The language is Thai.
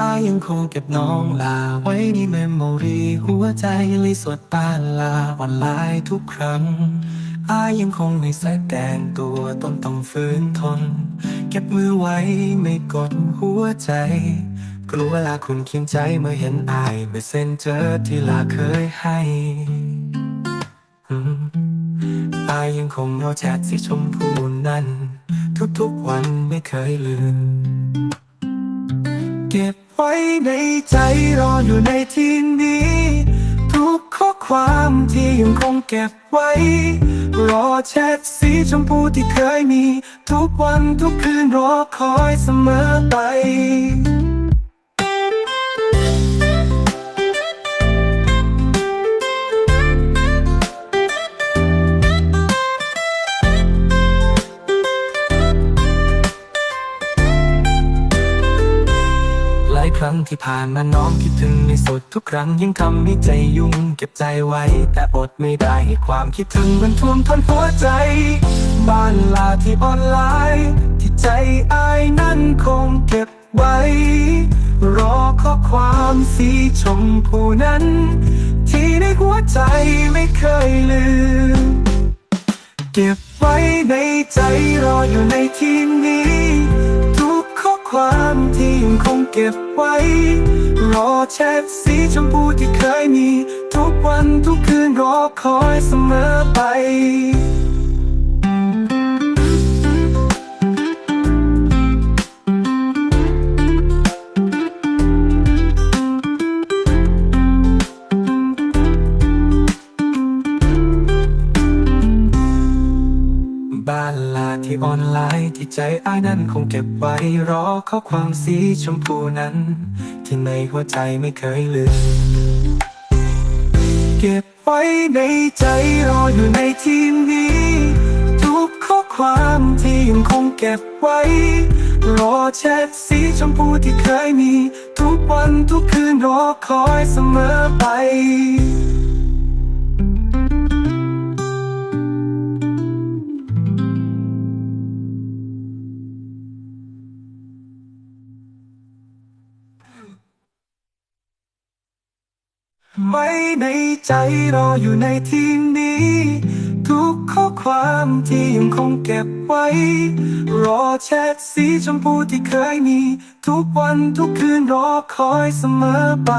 อายังคงเก็บน้องลา ไว้ในเมมโมรีหัวใจเลยสวดปานลาวันไลน์ทุกครั้ง อายยังคงไม่แสดงตัวต้นต้องฝืนทน เก็บมือไว้ไม่กดหัวใจ กลัวเวลาคุณเคียงใจเมื่อเห็นอายเมื่อเส้นเจอที่ลาเคยให้อายยังคงรอแชทสีชมพูนั้น ทุกๆวันไม่เคยลืม เก็บไว้ในใจรออยู่ในที่นี้ ทุกข้อความที่ยังคงเก็บไว้ รอแชทสีชมพูที่เคยมี ทุกวันทุกคืนรอคอยเสมอไป รั้งที่ผ่านมาน้องคิดถึงในสุดทุกครั้งยังทำให้ใจยุ่งเก็บใจไว้ แต่อดไม่ได้ให้ความคิดถึงมันท่วมท้นหัวใจ บ้านลาที่ออนไลน์ ที่ใจอายนั้นคงเก็บไว้ รอข้อความสีชมพูนั้น ที่ในหัวใจไม่เคยลืม เก็บไว้ในใจรออยู่ในที่นี้ บไว้ รอแชทสีชมพูที่เคยมี ทุกวันทุกคืนรอคอยเสมอไปาลาที่ออนไลน์ที่ใจอ้ายนั้นคงเก็บไว้รอข้อความสีชมพูนั้น ที่ในหัวใจไม่เคยลืม เก็บไว้ในใจรออยู่ในที่นี้ ทุกข้อความที่ยังคงเก็บไว้ รอแชทสีชมพูที่เคยมี ทุกวันทุกคืนรอคอยเสมอไป ไว้ในใจรออยู่ในที่นี้ ทุกข้อความที่ยังคงเก็บไว้ รอแชทสีชมพูที่เคยมี ทุกวันทุกคืนรอคอยเสมอไป